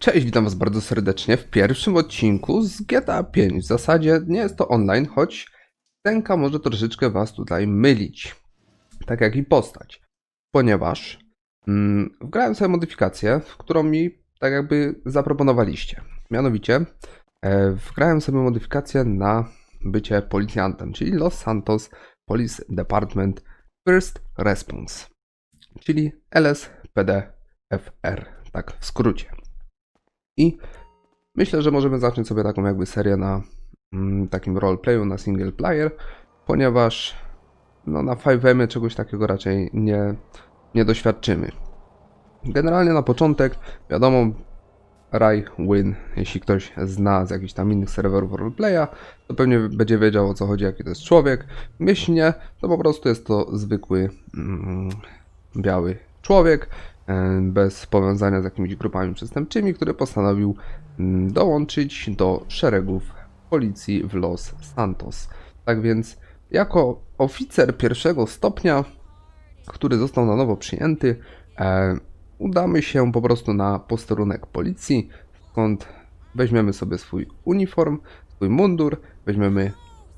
Cześć, witam was bardzo serdecznie w pierwszym odcinku z GTA 5. W zasadzie nie jest to online, choć tenka może troszeczkę was tutaj mylić. Tak jak i postać. Ponieważ mm, wgrałem sobie modyfikację, którą mi tak jakby zaproponowaliście. Mianowicie e, wgrałem sobie modyfikację na bycie policjantem, czyli Los Santos Police Department First Response, czyli LSPDFR, tak w skrócie. I myślę, że możemy zacząć sobie taką jakby serię na mm, takim roleplayu, na single player, ponieważ no, na 5M czegoś takiego raczej nie, nie doświadczymy. Generalnie na początek, wiadomo, Rai Win, jeśli ktoś zna z jakichś tam innych serwerów roleplaya, to pewnie będzie wiedział o co chodzi, jaki to jest człowiek. Jeśli nie, to po prostu jest to zwykły mm, biały człowiek, bez powiązania z jakimiś grupami przestępczymi, który postanowił mm, dołączyć do szeregów policji w Los Santos. Tak więc, jako oficer pierwszego stopnia, który został na nowo przyjęty, e, udamy się po prostu na posterunek policji, skąd weźmiemy sobie swój uniform, swój mundur, weźmiemy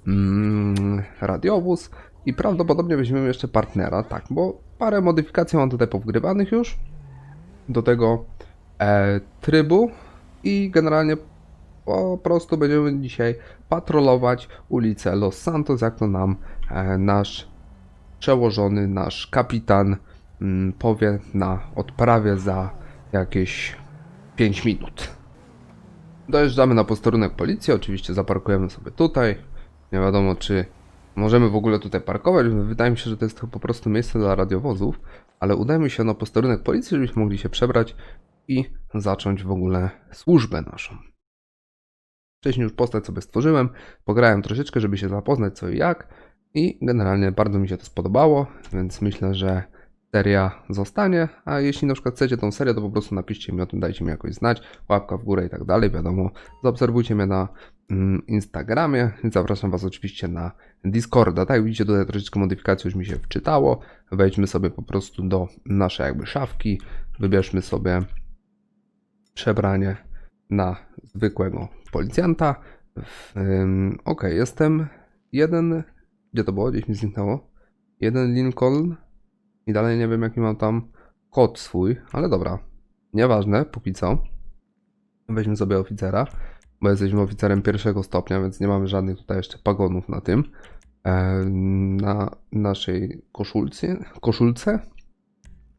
mm, radiowóz i prawdopodobnie weźmiemy jeszcze partnera, tak, bo parę modyfikacji mam tutaj powgrywanych już do tego e, trybu i generalnie po prostu będziemy dzisiaj patrolować ulicę Los Santos, jak to nam e, nasz przełożony, nasz kapitan mm, powie na odprawie za jakieś 5 minut. Dojeżdżamy na posterunek policji, oczywiście zaparkujemy sobie tutaj. Nie wiadomo, czy możemy w ogóle tutaj parkować. Wydaje mi się, że to jest po prostu miejsce dla radiowozów, ale udajmy się na posterunek policji, żebyśmy mogli się przebrać i zacząć w ogóle służbę naszą. Wcześniej już postać sobie stworzyłem, pograłem troszeczkę, żeby się zapoznać co i jak i generalnie bardzo mi się to spodobało, więc myślę, że seria zostanie, a jeśli na przykład chcecie tą serię, to po prostu napiszcie mi o tym, dajcie mi jakoś znać, łapka w górę i tak dalej, wiadomo, zaobserwujcie mnie na mm, Instagramie, zapraszam Was oczywiście na Discorda, tak widzicie tutaj troszeczkę modyfikacji już mi się wczytało, wejdźmy sobie po prostu do naszej jakby szafki, wybierzmy sobie przebranie na zwykłego policjanta. Ok, jestem jeden. Gdzie to było? Gdzieś mi zniknęło. Jeden Lincoln. I dalej nie wiem, jaki mam tam kod swój, ale dobra. Nieważne, póki co. Weźmy sobie oficera, bo jesteśmy oficerem pierwszego stopnia, więc nie mamy żadnych tutaj jeszcze pagonów na tym. E, na naszej koszulce. koszulce.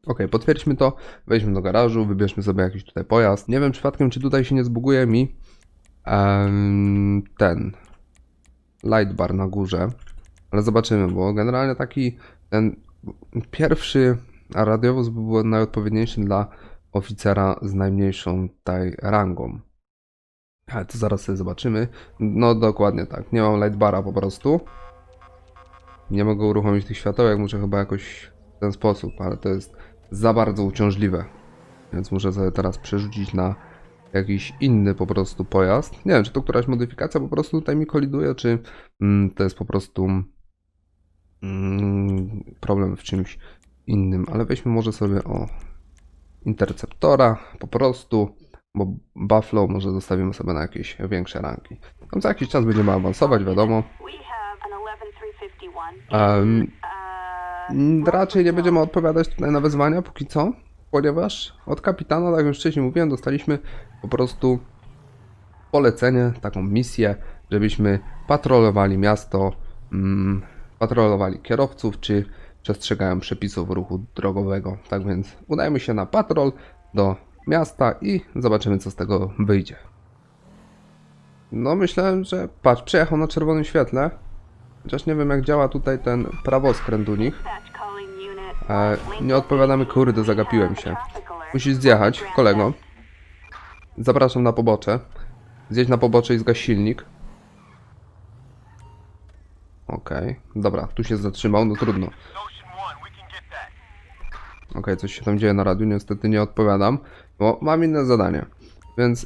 Ok, potwierdźmy to, wejdźmy do garażu, wybierzmy sobie jakiś tutaj pojazd. Nie wiem przypadkiem, czy tutaj się nie zbuguje mi ten light bar na górze, ale zobaczymy, bo generalnie taki ten pierwszy radiowóz by był najodpowiedniejszy dla oficera z najmniejszą tutaj rangą. Ale to zaraz sobie zobaczymy. No dokładnie tak, nie mam light bara po prostu. Nie mogę uruchomić tych światełek, muszę chyba jakoś w ten sposób, ale to jest za bardzo uciążliwe. Więc muszę sobie teraz przerzucić na jakiś inny po prostu pojazd. Nie wiem, czy to któraś modyfikacja po prostu tutaj mi koliduje, czy mm, to jest po prostu problem w czymś innym. Ale weźmy może sobie o interceptora po prostu, bo Buffalo może zostawimy sobie na jakieś większe ranki. Tam za jakiś czas będziemy awansować, wiadomo. We have an 11351. Um, Mm, Raczej nie będziemy odpowiadać tutaj na wezwania póki co, ponieważ od kapitana, tak jak już wcześniej mówiłem, dostaliśmy po prostu polecenie, taką misję, żebyśmy patrolowali miasto, mm, patrolowali kierowców, czy przestrzegają przepisów ruchu drogowego. Tak więc udajmy się na patrol do miasta i zobaczymy, co z tego wyjdzie. No, myślałem, że patrz, przejechał na czerwonym świetle. Chociaż nie wiem, jak działa tutaj ten prawoskręt u nich. E, nie odpowiadamy, kurde, zagapiłem się. Musisz zjechać, kolego. Zapraszam na pobocze. Zjedź na pobocze i zgaś silnik. Okej, dobra, tu się zatrzymał, no trudno. Okej, coś się tam dzieje na radiu, niestety nie odpowiadam, bo mam inne zadanie. Więc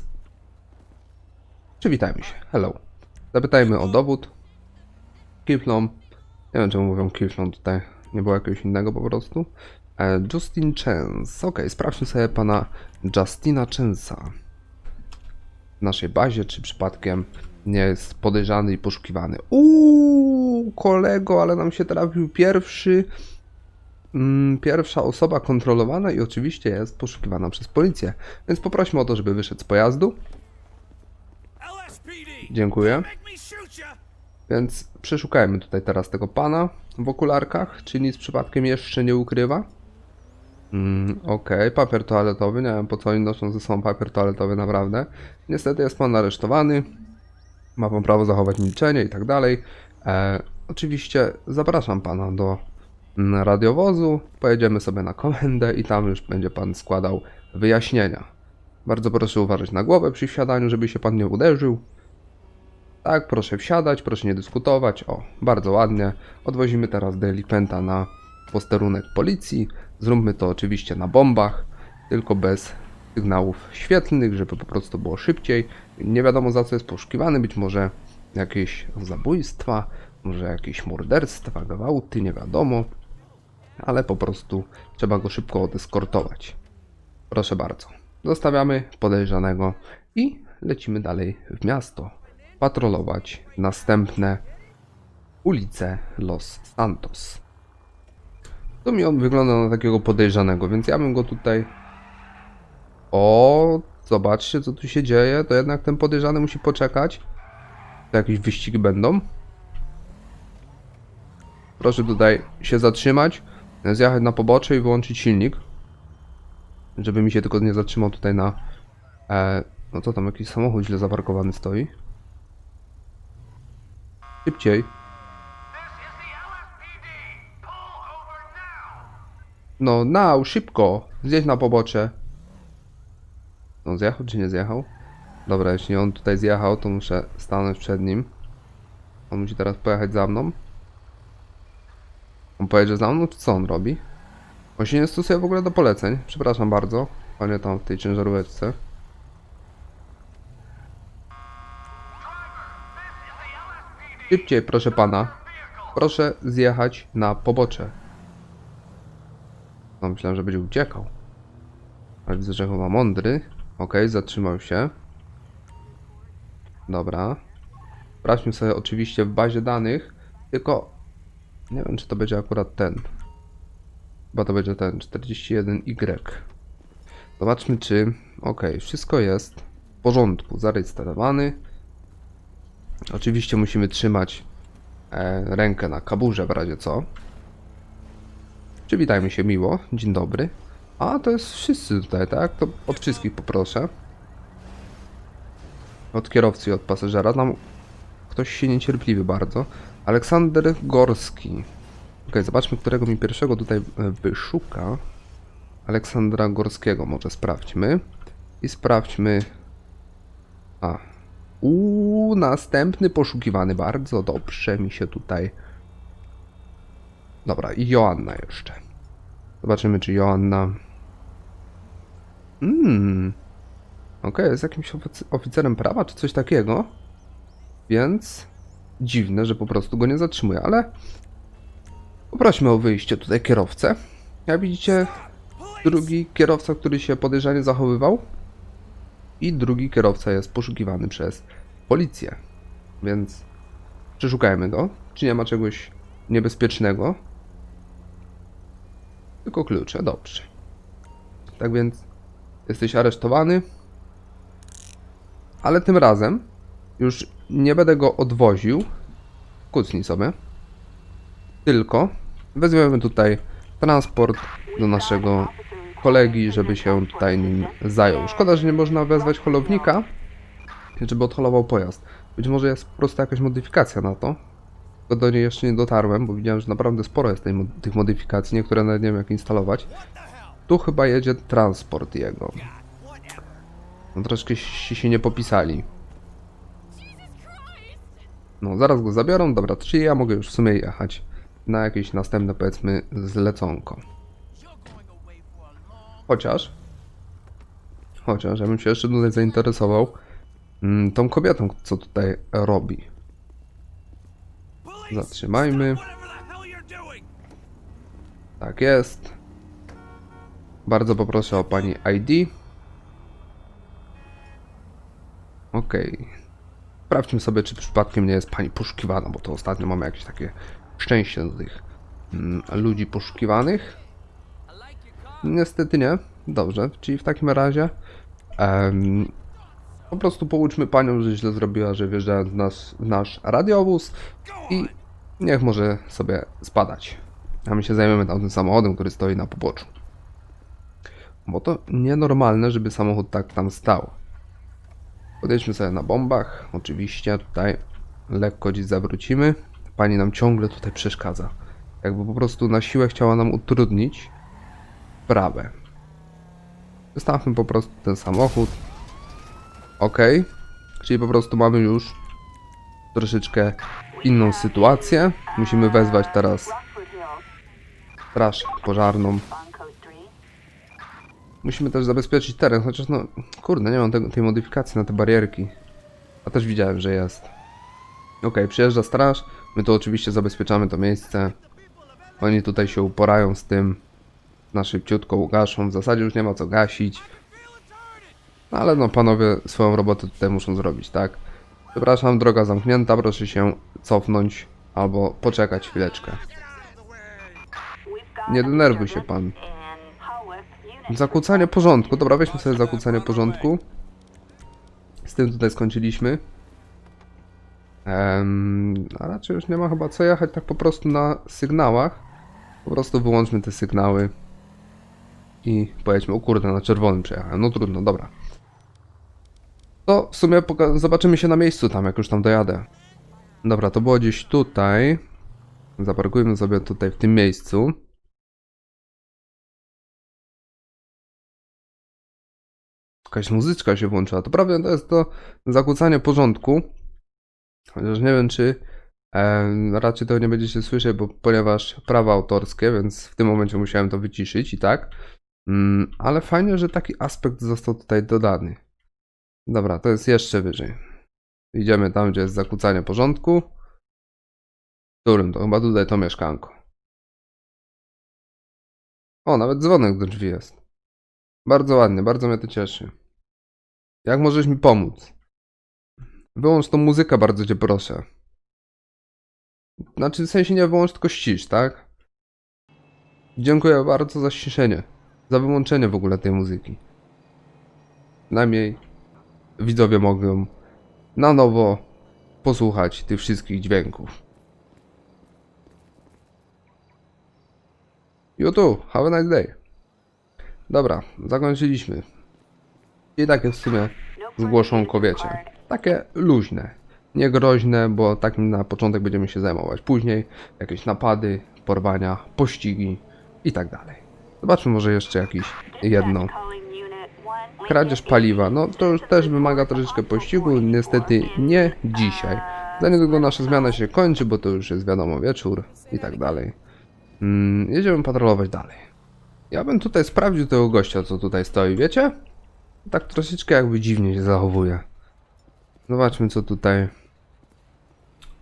przywitajmy się. Hello. Zapytajmy o dowód. Kiflom. Nie wiem, czemu mówią Kiflom tutaj. Nie było jakiegoś innego po prostu. E, Justin Chance. Ok, sprawdźmy sobie pana Justina Chance'a. w naszej bazie, czy przypadkiem nie jest podejrzany i poszukiwany. Uuu, kolego, ale nam się trafił pierwszy, mm, pierwsza osoba kontrolowana i oczywiście jest poszukiwana przez policję. Więc poprośmy o to, żeby wyszedł z pojazdu. Dziękuję. Więc przeszukajmy tutaj teraz tego pana w okularkach, czy nic przypadkiem jeszcze nie ukrywa. Mm, Okej, papier toaletowy, nie wiem po co oni noszą ze sobą papier toaletowy naprawdę. Niestety jest pan aresztowany, ma pan prawo zachować milczenie i tak dalej. E, oczywiście zapraszam pana do mm, radiowozu, pojedziemy sobie na komendę i tam już będzie pan składał wyjaśnienia. Bardzo proszę uważać na głowę przy wsiadaniu, żeby się pan nie uderzył. Tak, proszę wsiadać, proszę nie dyskutować. O, bardzo ładnie. Odwozimy teraz delikwenta na posterunek policji. Zróbmy to oczywiście na bombach, tylko bez sygnałów świetlnych, żeby po prostu było szybciej. Nie wiadomo za co jest poszukiwany, być może jakieś zabójstwa, może jakieś morderstwa, gwałty, nie wiadomo. Ale po prostu trzeba go szybko odeskortować. Proszę bardzo. Zostawiamy podejrzanego i lecimy dalej w miasto. Patrolować następne ulice Los Santos. To mi on wygląda na takiego podejrzanego, więc ja bym go tutaj. O, zobaczcie co tu się dzieje. To jednak ten podejrzany musi poczekać. To jakieś wyścigi będą. Proszę tutaj się zatrzymać, zjechać na pobocze i wyłączyć silnik. Żeby mi się tylko nie zatrzymał tutaj na... E, no to tam jakiś samochód źle zaparkowany stoi. Szybciej. No, now, szybko! Zjedź na pobocze. No, zjechał czy nie zjechał? Dobra, jeśli on tutaj zjechał, to muszę stanąć przed nim. On musi teraz pojechać za mną. On pojedzie za mną, czy co on robi? On się nie stosuje w ogóle do poleceń. Przepraszam bardzo, panie tam w tej ciężarówce. Szybciej, proszę pana. Proszę zjechać na pobocze. No, myślałem, że będzie uciekał. Ale widzę, że chyba mądry. Okej, zatrzymał się. Dobra. Sprawdźmy sobie oczywiście w bazie danych. Tylko nie wiem, czy to będzie akurat ten. Chyba to będzie ten 41Y. Zobaczmy, czy. Okej, wszystko jest w porządku. Zarejestrowany. Oczywiście musimy trzymać e, rękę na kaburze w razie co. Przywitajmy się miło. Dzień dobry. A, to jest wszyscy tutaj, tak? To od wszystkich poproszę. Od kierowcy i od pasażera. Tam ktoś się niecierpliwy bardzo. Aleksander Gorski. Ok, zobaczmy, którego mi pierwszego tutaj e, wyszuka. Aleksandra Gorskiego może sprawdźmy. I sprawdźmy... A. Uuu, następny poszukiwany. Bardzo dobrze mi się tutaj... Dobra, i Joanna jeszcze. Zobaczymy, czy Joanna... Mmm... Okej, jest jakimś ofic- oficerem prawa, czy coś takiego. Więc... Dziwne, że po prostu go nie zatrzymuje, ale... Poprośmy o wyjście tutaj kierowcę. Jak widzicie, drugi kierowca, który się podejrzanie zachowywał. I drugi kierowca jest poszukiwany przez policję. Więc przeszukajmy go. Czy nie ma czegoś niebezpiecznego? Tylko klucze, dobrze. Tak więc jesteś aresztowany. Ale tym razem już nie będę go odwoził. Kucnij sobie. Tylko weźmiemy tutaj transport do naszego kolegi, żeby się tutaj nim zajął. Szkoda, że nie można wezwać holownika, żeby odholował pojazd. Być może jest po prostu jakaś modyfikacja na to. Tylko do niej jeszcze nie dotarłem, bo widziałem, że naprawdę sporo jest tej, tych modyfikacji, niektóre nawet nie wiem jak instalować. Tu chyba jedzie transport jego. No troszkę się nie popisali. No, zaraz go zabiorą. Dobra, czy ja mogę już w sumie jechać na jakieś następne, powiedzmy, zleconko. Chociaż... Chociaż, ja bym się jeszcze tutaj zainteresował mm, tą kobietą, co tutaj robi. Zatrzymajmy. Tak jest. Bardzo poproszę o pani ID. Okej. Sprawdźmy sobie, czy przypadkiem nie jest pani poszukiwana, bo to ostatnio mamy jakieś takie szczęście do tych mm, ludzi poszukiwanych. Niestety nie. Dobrze, czyli w takim razie em, po prostu pouczmy panią, że źle zrobiła, że wjeżdżając w nas, w nasz radiowóz i niech może sobie spadać. A my się zajmiemy tam tym samochodem, który stoi na poboczu. Bo to nienormalne, żeby samochód tak tam stał. Podejdźmy sobie na bombach. Oczywiście tutaj lekko gdzieś zawrócimy. Pani nam ciągle tutaj przeszkadza. Jakby po prostu na siłę chciała nam utrudnić sprawę. Wystawmy po prostu ten samochód. Ok. Czyli po prostu mamy już troszeczkę inną sytuację. Musimy wezwać teraz straż pożarną. On code 3. Musimy też zabezpieczyć teren, chociaż no, kurde, nie mam tego, tej modyfikacji na te barierki. A też widziałem, że jest. Okej, przyjeżdża straż, my tu oczywiście zabezpieczamy to miejsce. Oni tutaj się uporają z tym. Na szybciutko ugaszą, w zasadzie już nie ma co gasić. No ale no, panowie swoją robotę tutaj muszą zrobić, tak? Przepraszam, droga zamknięta, proszę się cofnąć albo poczekać chwileczkę. Nie denerwuj się pan. Zakłócanie porządku. Dobra, weźmy sobie zakłócanie porządku. Z tym tutaj skończyliśmy. Em, a raczej już nie ma chyba co jechać tak po prostu na sygnałach. Po prostu wyłączmy te sygnały. I pojedźmy. O kurde, na czerwonym przejechałem. No trudno, dobra. To w sumie zobaczymy się na miejscu tam, jak już tam dojadę. Dobra, to było gdzieś tutaj. Zaparkujmy sobie tutaj w tym miejscu. Jakaś muzyczka się włączyła. To prawda, to jest to zakłócanie porządku. Chociaż nie wiem, czy e, raczej tego nie będziecie słyszeć, bo ponieważ prawa autorskie, więc w tym momencie musiałem to wyciszyć i tak. Mm, ale fajnie, że taki aspekt został tutaj dodany. Dobra, to jest jeszcze wyżej. Idziemy tam, gdzie jest zakłócanie porządku. W którym to chyba tutaj to mieszkanko. O, nawet dzwonek do drzwi jest. Bardzo ładnie, bardzo mnie to cieszy. Jak możesz mi pomóc? Wyłącz tą muzykę, bardzo cię proszę. Znaczy, w sensie nie wyłącz, tylko ścisz, tak? Dziękuję bardzo za ściszenie. Za wyłączenie w ogóle tej muzyki. Przynajmniej widzowie mogą na nowo posłuchać tych wszystkich dźwięków. YouTube, have a nice day. Dobra, zakończyliśmy. I takie w sumie zgłoszonko, wiecie. Takie luźne. Nie groźne, bo takim na początek będziemy się zajmować. Później jakieś napady, porwania, pościgi i tak dalej. Zobaczmy może jeszcze Unit 1. Kradzież paliwa. No to już też wymaga troszeczkę pościgu. Niestety nie dzisiaj. Za niedługo nasza zmiana się kończy, bo to już jest wiadomo wieczór i tak dalej. Mm, jedziemy patrolować dalej. Ja bym tutaj sprawdził tego gościa, co tutaj stoi, wiecie? Tak troszeczkę jakby dziwnie się zachowuje. Zobaczmy, co tutaj.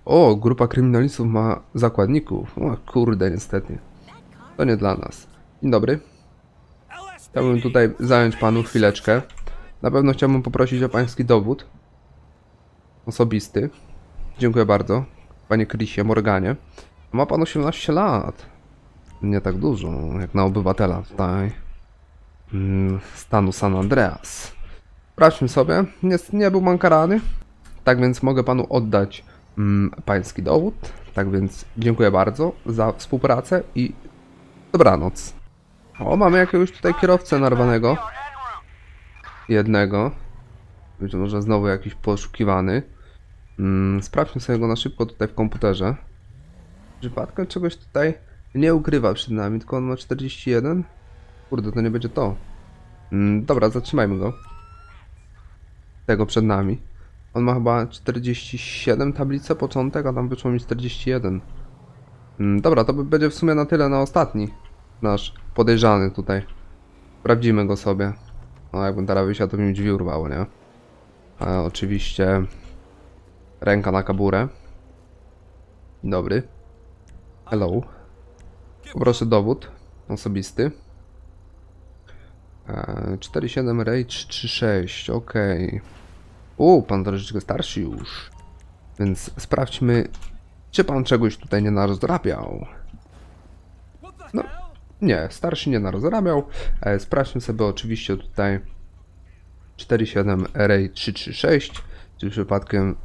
O, grupa kryminalistów ma zakładników. O kurde, niestety. To nie dla nas. Dzień dobry. Chciałbym tutaj zająć panu chwileczkę. Na pewno chciałbym poprosić o pański dowód. Osobisty. Dziękuję bardzo. Panie Chrisie Morganie. Ma pan 18 lat. Nie tak dużo, jak na obywatela tutaj. Mm, Stanu San Andreas. Sprawdźmy sobie. Nie, nie był pan karany. Tak więc mogę panu oddać mm, pański dowód. Tak więc dziękuję bardzo za współpracę i dobranoc. O, mamy jakiegoś tutaj kierowcę narwanego. Jednego. Być może znowu jakiś poszukiwany. Mm, sprawdźmy sobie go na szybko tutaj w komputerze. Przypadkiem czegoś tutaj nie ukrywa przed nami, tylko on ma 41. Kurde, to nie będzie to. Mm, dobra, zatrzymajmy go. Tego przed nami. On ma chyba 47 tablice, początek, a tam wyszło mi 41. Mm, dobra, to będzie w sumie na tyle na ostatni nasz podejrzany tutaj. Sprawdzimy go sobie. No jakbym teraz wysiadł, to mi drzwi urwało, nie? Oczywiście ręka na kaburę. Dobry. Hello. Poproszę dowód osobisty. E, 47 Ray 336, okej. U, pan troszeczkę starszy już. Więc sprawdźmy, czy pan czegoś tutaj nie narozrabiał. No. Nie, starszy nie narozrabiał. E, sprawdźmy sobie oczywiście tutaj 47 RA 336, czy przypadkiem...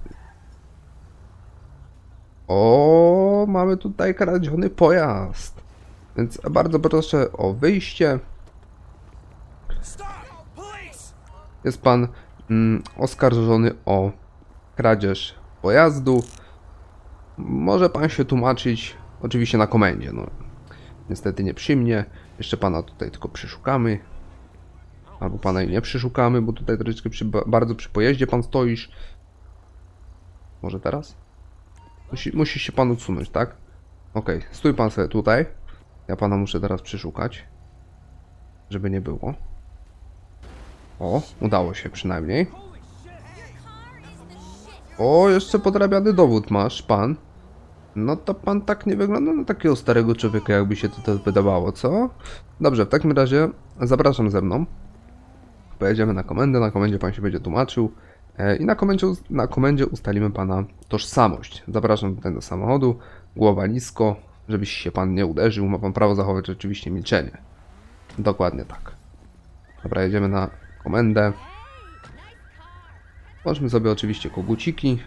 O, mamy tutaj kradziony pojazd. Więc bardzo proszę o wyjście. Jest pan mm, oskarżony o kradzież pojazdu. Może pan się tłumaczyć, oczywiście na komendzie. No. Niestety nie przy mnie. Jeszcze pana tutaj tylko przeszukamy. Albo pana i nie przeszukamy, bo tutaj troszeczkę przy, ba- bardzo przy pojeździe pan stoisz. Może teraz? Musi, się pan odsunąć, tak? Okej, stój pan sobie tutaj. Ja pana muszę teraz przeszukać. Żeby nie było. O, udało się przynajmniej. O, jeszcze podrabiany dowód masz, pan. No to pan tak nie wygląda na takiego starego człowieka, jakby się to wydawało, co? Dobrze, w takim razie zapraszam ze mną. Pojedziemy na komendę, na komendzie pan się będzie tłumaczył. E, I na komendzie, na komendzie ustalimy pana tożsamość. Zapraszam tutaj do samochodu, głowa nisko, żebyś się pan nie uderzył. Ma pan prawo zachować oczywiście milczenie. Dokładnie tak. Dobra, jedziemy na komendę. Włączmy sobie oczywiście koguciki.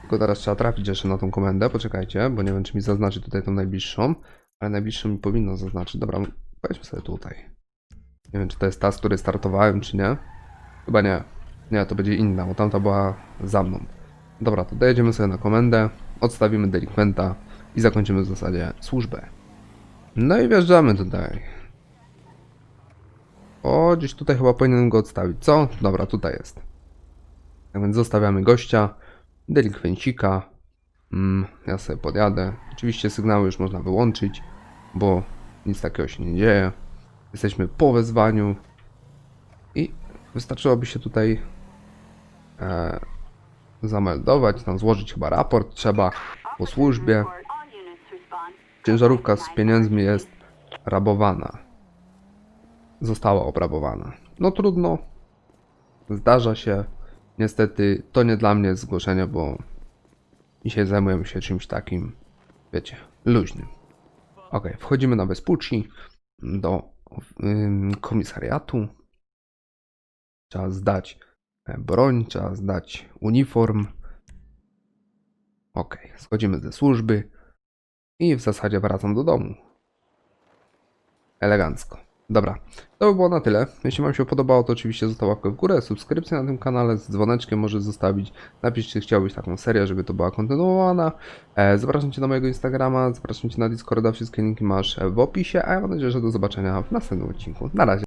Tylko teraz trzeba trafić jeszcze na tą komendę. Poczekajcie, bo nie wiem, czy mi zaznaczy tutaj tą najbliższą. Ale najbliższą mi powinno zaznaczyć. Dobra, pojedźmy sobie tutaj. Nie wiem, czy to jest ta, z której startowałem, czy nie. Chyba nie. Nie, to będzie inna, bo tamta była za mną. Dobra, to dojedziemy sobie na komendę, odstawimy delikwenta i zakończymy w zasadzie służbę. No i wjeżdżamy tutaj. O, gdzieś tutaj chyba powinienem go odstawić, co? Dobra, tutaj jest. Tak więc zostawiamy gościa, delikwencika. Mm, ja sobie podjadę. Oczywiście sygnały już można wyłączyć, bo nic takiego się nie dzieje. Jesteśmy po wezwaniu i wystarczyłoby się tutaj e, zameldować, tam złożyć chyba raport trzeba po służbie. Ciężarówka z pieniędzmi jest rabowana. Została obrabowana. No trudno. Zdarza się. Niestety to nie dla mnie jest zgłoszenie, bo dzisiaj zajmujemy się czymś takim, wiecie, luźnym. Ok, wchodzimy na Vespucci do ym, komisariatu. Trzeba zdać e, broń, trzeba zdać uniform. Ok, schodzimy ze służby. I w zasadzie wracam do domu. Elegancko. Dobra, to by było na tyle. Jeśli Wam się podobało, to oczywiście zostaw łapkę w górę, subskrypcję na tym kanale, z dzwoneczkiem możesz zostawić. Napisz, czy chciałbyś taką serię, żeby to była kontynuowana. E, zapraszam Cię na mojego Instagrama, zapraszam Cię na Discorda, wszystkie linki masz w opisie, a ja mam nadzieję, że do zobaczenia w następnym odcinku. Na razie.